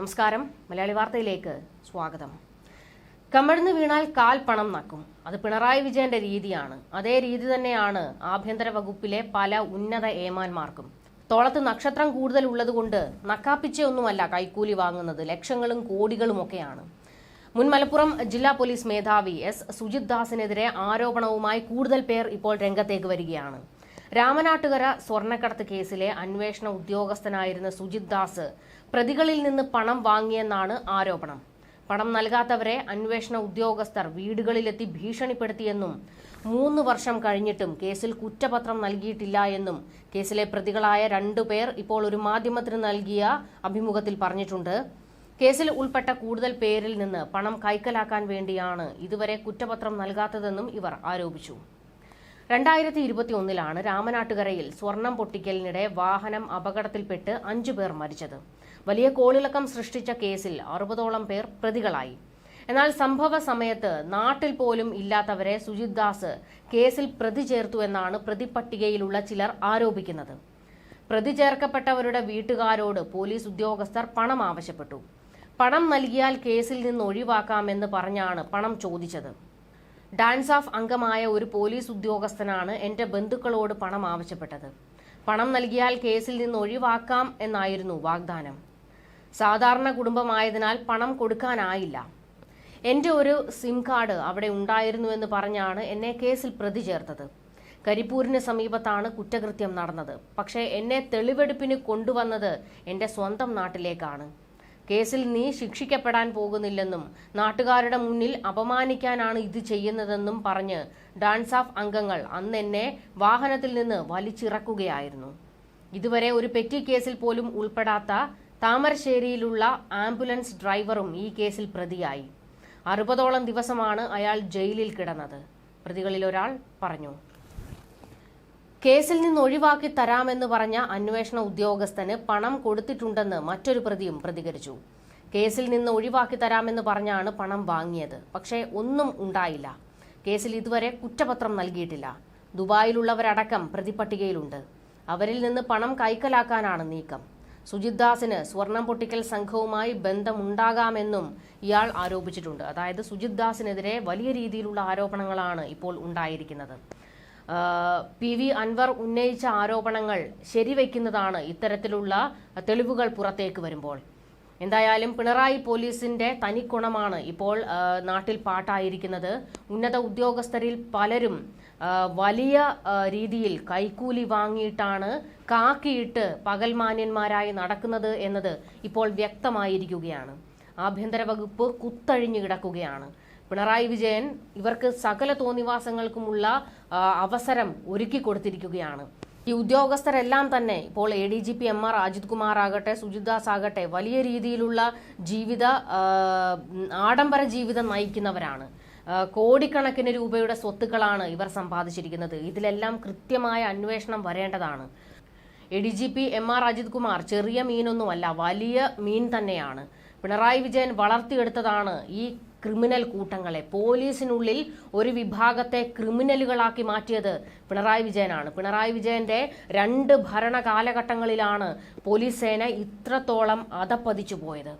നമസ്കാരം. മലയാളി വാർത്തയിലേക്ക് സ്വാഗതം. കമഴ്ന്ന് വീണാൽ കാൽ പണം നക്കും. അത് പിണറായി വിജയന്റെ രീതിയാണ്. അതേ രീതി തന്നെയാണ് ആഭ്യന്തര വകുപ്പിലെ പല ഉന്നത ഏമാന്മാർക്കും. തോളത്ത് നക്ഷത്രം കൂടുതൽ ഉള്ളതുകൊണ്ട് നക്കാപ്പിച്ചയൊന്നുമല്ല കൈക്കൂലി വാങ്ങുന്നത്. ലക്ഷങ്ങളും കോടികളുമൊക്കെയാണ്. മുൻ മലപ്പുറം ജില്ലാ പോലീസ് മേധാവി എസ്. സുജിത് ദാസിനെതിരെ ആരോപണവുമായി കൂടുതൽ പേർ ഇപ്പോൾ രംഗത്തേക്ക് വരികയാണ്. രാമനാട്ടുകര സ്വർണക്കടത്ത് കേസിലെ അന്വേഷണ ഉദ്യോഗസ്ഥനായിരുന്ന സുജിത് ദാസ് പ്രതികളിൽ നിന്ന് പണം വാങ്ങിയെന്നാണ് ആരോപണം. പണം നൽകാത്തവരെ അന്വേഷണ ഉദ്യോഗസ്ഥർ വീടുകളിലെത്തി ഭീഷണിപ്പെടുത്തിയെന്നും മൂന്ന് വർഷം കഴിഞ്ഞിട്ടും കേസിൽ കുറ്റപത്രം നൽകിയിട്ടില്ല എന്നും കേസിലെ പ്രതികളായ രണ്ടുപേർ ഇപ്പോൾ ഒരു മാധ്യമത്തിന് നൽകിയ അഭിമുഖത്തിൽ പറഞ്ഞിട്ടുണ്ട്. കേസിൽ ഉൾപ്പെട്ട കൂടുതൽ പേരിൽ നിന്ന് പണം കൈക്കലാക്കാൻ വേണ്ടിയാണ് ഇതുവരെ കുറ്റപത്രം നൽകാത്തതെന്നും ഇവർ ആരോപിച്ചു. രണ്ടായിരത്തി ഇരുപത്തി ഒന്നിലാണ് രാമനാട്ടുകരയിൽ സ്വർണം പൊട്ടിക്കലിനിടെ വാഹനം അപകടത്തിൽപ്പെട്ട് അഞ്ചു പേർ മരിച്ചത്. വലിയ കോളിളക്കം സൃഷ്ടിച്ച കേസിൽ അറുപതോളം പേർ പ്രതികളായി. എന്നാൽ സംഭവ സമയത്ത് നാട്ടിൽ പോലും ഇല്ലാത്തവരെ സുജിത് ദാസ് കേസിൽ പ്രതി ചേർത്തു എന്നാണ് പ്രതിപട്ടികയിലുള്ള ചിലർ ആരോപിക്കുന്നത്. പ്രതി ചേർക്കപ്പെട്ടവരുടെ വീട്ടുകാരോട് പോലീസ് ഉദ്യോഗസ്ഥർ പണം ആവശ്യപ്പെട്ടു. പണം നൽകിയാൽ കേസിൽ നിന്ന് ഒഴിവാക്കാമെന്ന് പറഞ്ഞാണ് പണം ചോദിച്ചത്. ഡാൻസ് ഓഫ് അംഗമായ ഒരു പോലീസ് ഉദ്യോഗസ്ഥനാണ് എന്റെ ബന്ധുക്കളോട് പണം ആവശ്യപ്പെട്ടത്. പണം നൽകിയാൽ കേസിൽ നിന്ന് ഒഴിവാക്കാം എന്നായിരുന്നു വാഗ്ദാനം. സാധാരണ കുടുംബമായതിനാൽ പണം കൊടുക്കാനായില്ല. എന്റെ ഒരു സിം കാർഡ് അവിടെ ഉണ്ടായിരുന്നുവെന്ന് പറഞ്ഞാണ് എന്നെ കേസിൽ പ്രതി ചേർത്തത്. കരിപ്പൂരിന് സമീപത്താണ് കുറ്റകൃത്യം നടന്നത്. പക്ഷേ എന്നെ തെളിവെടുപ്പിന് കൊണ്ടുവന്നത് എന്റെ സ്വന്തം നാട്ടിലേക്കാണ്. കേസിൽ നീ ശിക്ഷിക്കപ്പെടാൻ പോകുന്നില്ലെന്നും നാട്ടുകാരുടെ മുന്നിൽ അപമാനിക്കാനാണ് ഇത് ചെയ്യുന്നതെന്നും പറഞ്ഞ് ഡാൻസ് ഓഫ് അംഗങ്ങൾ അന്ന് എന്നെ വാഹനത്തിൽ നിന്ന് വലിച്ചിറക്കുകയായിരുന്നു. ഇതുവരെ ഒരു പെറ്റി കേസിൽ പോലും ഉൾപ്പെടാത്ത താമരശ്ശേരിയിലുള്ള ആംബുലൻസ് ഡ്രൈവറും ഈ കേസിൽ പ്രതിയായി. അറുപതോളം ദിവസമാണ് അയാൾ ജയിലിൽ കിടന്നത്. പ്രതികളിൽ ഒരാൾ പറഞ്ഞു കേസിൽ നിന്ന് ഒഴിവാക്കി തരാമെന്ന് പറഞ്ഞ അന്വേഷണ ഉദ്യോഗസ്ഥന് പണം കൊടുത്തിട്ടുണ്ടെന്ന് മറ്റൊരു പ്രതിയും പ്രതികരിച്ചു. കേസിൽ നിന്ന് ഒഴിവാക്കി തരാമെന്ന് പറഞ്ഞാണ് പണം വാങ്ങിയത്. പക്ഷേ ഒന്നും ഉണ്ടായില്ല. കേസിൽ ഇതുവരെ കുറ്റപത്രം നൽകിയിട്ടില്ല. ദുബായിലുള്ളവരടക്കം പ്രതിപട്ടികയിലുണ്ട്. അവരിൽ നിന്ന് പണം കൈക്കലാക്കാനാണ് നീക്കം. സുജിത് ദാസിന് സ്വർണം പൊട്ടിക്കൽ സംഘവുമായി ബന്ധമുണ്ടാകാമെന്നും ഇയാൾ ആരോപിച്ചിട്ടുണ്ട്. അതായത് സുജിത് ദാസിനെതിരെ വലിയ രീതിയിലുള്ള ആരോപണങ്ങളാണ് ഇപ്പോൾ ഉണ്ടായിരിക്കുന്നത്. പി വി അൻവർ ഉന്നയിച്ച ആരോപണങ്ങൾ ശരിവെക്കുന്നതാണ് ഇത്തരത്തിലുള്ള തെളിവുകൾ പുറത്തേക്ക് വരുമ്പോൾ. എന്തായാലും പിണറായി പോലീസിന്റെ തനിക്കുണമാണ് ഇപ്പോൾ നാട്ടിൽ പാട്ടായിരിക്കുന്നത്. ഉന്നത ഉദ്യോഗസ്ഥരിൽ പലരും വലിയ രീതിയിൽ കൈക്കൂലി വാങ്ങിയിട്ടാണ് കാക്കിയിട്ട് പകൽമാന്യന്മാരായി നടക്കുന്നത് എന്നത് ഇപ്പോൾ വ്യക്തമായിരിക്കുകയാണ്. ആഭ്യന്തര വകുപ്പ് കുത്തഴിഞ്ഞു കിടക്കുകയാണ്. പിണറായി വിജയൻ ഇവർക്ക് സകല തോന്നിവാസങ്ങൾക്കുമുള്ള അവസരം ഒരുക്കി കൊടുത്തിരിക്കുകയാണ്. ഈ ഉദ്യോഗസ്ഥരെല്ലാം തന്നെ ഇപ്പോൾ A D G P M R Ajith Kumar ആകട്ടെ സുജിത് ദാസ് ആകട്ടെ വലിയ രീതിയിലുള്ള ജീവിത ആഡംബര ജീവിതം നയിക്കുന്നവരാണ്. കോടിക്കണക്കിന് രൂപയുടെ സ്വത്തുക്കളാണ് ഇവർ സമ്പാദിച്ചിരിക്കുന്നത്. ഇതിലെല്ലാം കൃത്യമായ അന്വേഷണം വരേണ്ടതാണ്. A D G P M R Ajith Kumar ചെറിയ മീനൊന്നുമല്ല വലിയ മീൻ തന്നെയാണ്. പിണറായി വിജയൻ വളർത്തിയെടുത്തതാണ് ഈ ക്രിമിനൽ കൂട്ടങ്ങളെ. പോലീസിനുള്ളിൽ ഒരു വിഭാഗത്തെ ക്രിമിനലുകളാക്കി മാറ്റിയത് പിണറായി വിജയനാണ്. പിണറായി വിജയന്റെ രണ്ട് ഭരണകാലഘട്ടങ്ങളിലാണ് പോലീസ് സേന ഇത്രത്തോളം അതപ്പതിച്ചു പോയത്.